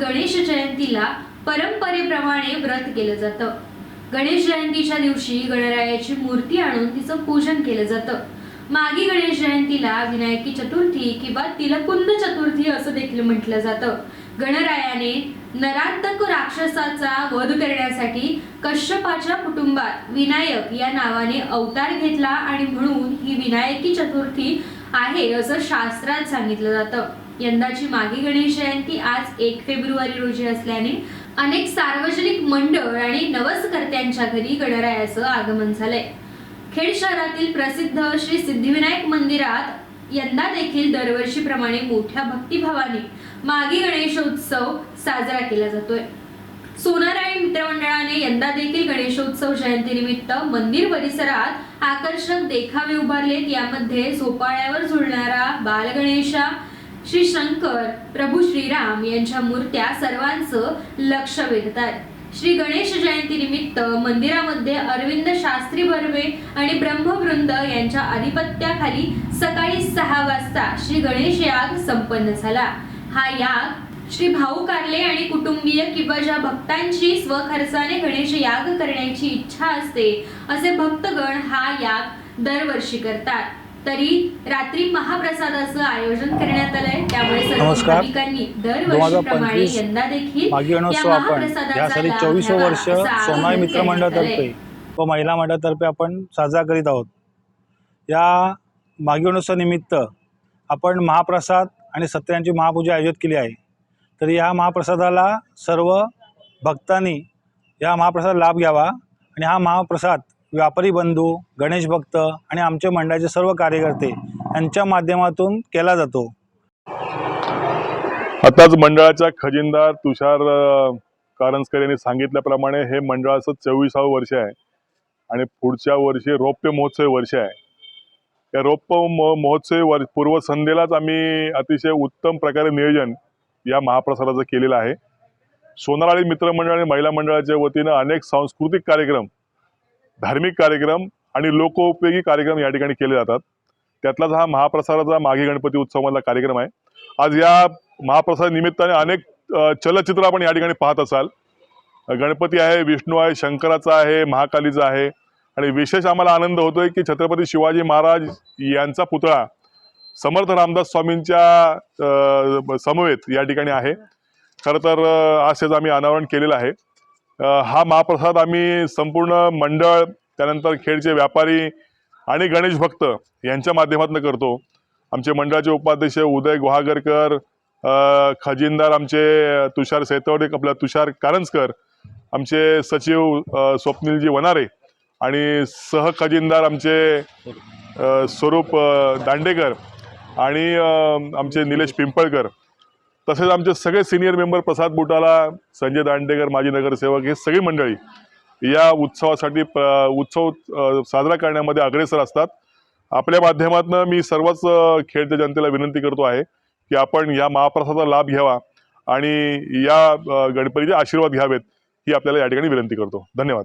गणेश जयंतीला परंपरेप्रमाणे व्रत केलं जातं. गणेश जयंतीच्या दिवशी गणरायाची मूर्ती आणून तिचं पूजन केलं जातं. मागी गणेश जयंतीला विनायकी चतुर्थी किंवा तिलकुंद चतुर्थी असं देखील म्हटलं जातं. गणरायाने नरांतक राक्षसाचा वध करण्यासाठी कश्यपाच्या कुटुंबात विनायक या नावाने अवतार घेतला आणि म्हणून ही विनायकी चतुर्थी आहे असं शास्त्रात सांगितलं जातं. यंदाची मागी गणेश जयंती आज एक फेब्रुवारी रोजी असल्याने अनेक सार्वजनिक मंडळ आणि नवसकर्त्यांच्या घरी गणरायाचं आगमन झालंय. खेड शहरातील प्रसिद्ध श्री सिद्धिविनायक मंदिरात यंदा देखील दरवर्षीप्रमाणे मोठ्या भक्तिभावाने मागी गणेशोत्सव साजरा केला जातोय. सोनारायण मित्रमंडळाने यंदा देखील गणेशोत्सव जयंतीनिमित्त मंदिर परिसरात आकर्षक देखावे उभारलेत. यामध्ये झोपाळ्यावर झुलणारा बालगणेशा श्री शंकर प्रभू श्रीराम यांच्या मूर्त्या सर्वांचं लक्ष वेधतात. श्री गणेश जयंती निमित्त मंदिरामध्ये अरविंद शास्त्री बर्वे आणि ब्रह्मवृंद यांच्या आधिपत्याखाली सकाळी सहा वाजता श्री गणेश याग संपन्न झाला. हा याग श्री भाऊ कारले आणि कुटुंबीय किंवा ज्या भक्तांची स्वखर्चाने गणेश याग करण्याची इच्छा असते असे भक्तगण हा याग दरवर्षी करतात. तरी रात्री महाप्रसादाचं आयोजन करण्यात आलंय त्यामुळे सर्व नमस्कार. भाविकांनी दरवर्षीप्रमाणे 2025 यंदा देखील यासाठी घ्यावा, वर्ष सोनाई मित्र मंडळातर्फे. व महिला मंडळातर्फे आपण साजरा करीत आहोत या मागी गणोत्सव निमित्त आपण महाप्रसाद आणि सत्यांची महापूजा आयोजित केली आहे तर या महाप्रसादाला सर्व भक्तांनी या महाप्रसाद लाभ घ्यावा आणि हा महाप्रसाद व्यापारी बंधू गणेश भक्त आणि आमच्या मंडळाचे सर्व कार्यकर्ते यांच्या माध्यमातून केला जातो. आताच मंडळाच्या खजिनदार तुषार कारंजकर यांनी सांगितल्याप्रमाणे हे मंडळाचं चोवीसावं वर्ष आहे आणि पुढच्या वर्षी रौप्य महोत्सव वर्ष आहे. या रौप्य महोत्सव महोत्सवी वर पूर्वसंध्येलाच आम्ही अतिशय उत्तम प्रकारे नियोजन या महाप्रसादाचं केलेलं आहे. सोनाराळी मित्रमंडळ आणि महिला मंडळाच्या वतीनं अनेक सांस्कृतिक कार्यक्रम धार्मिक कार्यक्रम आणि लोकोपयोगी कार्यक्रम या ठिकाणी केले जातात. त्यातलाच हा महाप्रसादाचा माघी गणपती उत्सवामधला कार्यक्रम आहे. आज या महाप्रसाद निमित्ताने अनेक चलचित्र आपण या ठिकाणी पाहत असाल. गणपती आहे विष्णू आहे शंकराचा आहे महाकालीचा आहे. आणि विशेष आम्हाला आनंद होतोय की छत्रपती शिवाजी महाराज यांचा पुतळा समर्थ रामदास स्वामींच्या समवेत या ठिकाणी आहे. खरं तर आज आम्ही अनावरण केलेलं आहे. हा महाप्रसाद आम्ही संपूर्ण मंडळ त्यानंतर खेडचे व्यापारी आणि गणेश भक्त यांच्या माध्यमातून करतो. आमचे मंडळाचे उपाध्यक्ष उदय गुहागरकर खजिनदार आमचे तुषार सेतवडे आपला तुषार कारंजकर आमचे सचिव स्वप्नीलजी वनारे आणि सह खजिनदार आमचे स्वरूप दांडेकर आणि आमचे निलेश पिंपळकर. तसेच आमचे सगळे सिनियर मेंबर प्रसाद बुटाला संजय दांडेकर माजी नगरसेवक हे सगळी मंडळी या उत्सवासाठी प- उत्सव साजरा करण्यामध्ये अग्रेसर असतात. आपल्या माध्यमातून मी सर्वच खेळत्या जनतेला विनंती करतो आहे की आपण या महाप्रसादाचा लाभ घ्यावा आणि या गणपतीचे आशीर्वाद घ्यावेत ही आपल्याला या ठिकाणी विनंती करतो. धन्यवाद.